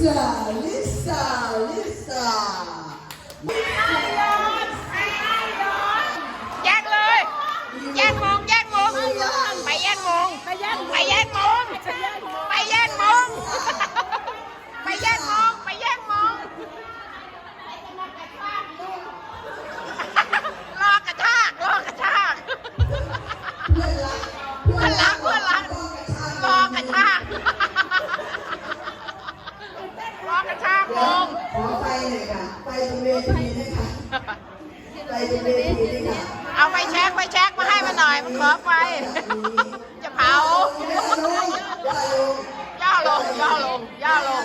ліса, ліса. หน่อยมันขอไฟ จะเผา ย่อลง ย่อลง ย่อลง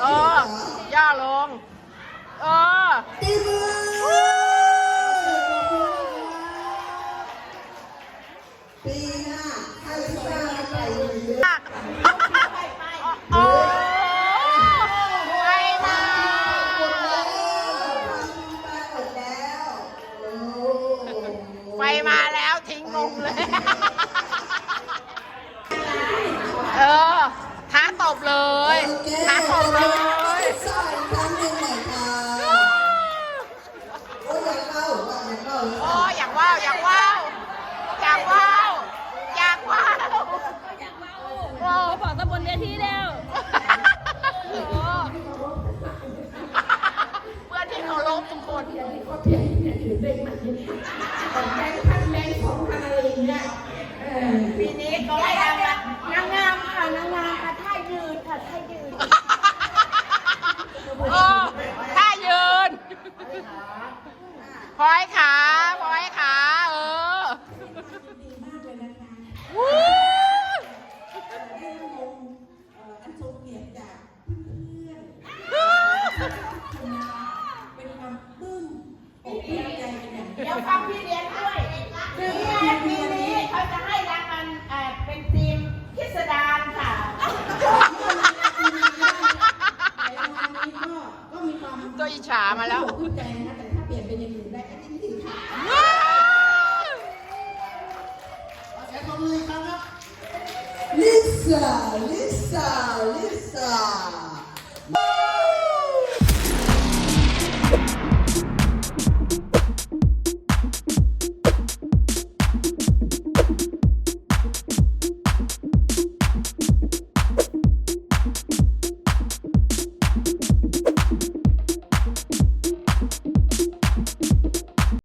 เออย่อลง เออ ปีหน้าถ้าลิซ่าไปเยอะ มาแล้วทิ้งงงเลย เออท้าตบเลยท้าตบเลยสายครั้งหนึ่งหน่อยค่ะโอ้ยอยากเข้าอยากเข้าโอ้อยากว้าวอยากว้าวอยากว้าว ปีนี้เขาให้รางวัลนางงามค่ะนางงามค่ะท่ายืนค่ะท่ายืนโอ้ถ้ายืนพลอยขาพลอยขาเออวู้อันทรงเกียรติจาก มาแล้วปลื้มใจนะคะแต่ถ้าเปลี่ยนเป็นอย่างอื่นได้ก็ยิ่งดีค่ะว้าวใช้ความมืออีกครั้งครับลิซ่าลิซ่าลิซ่า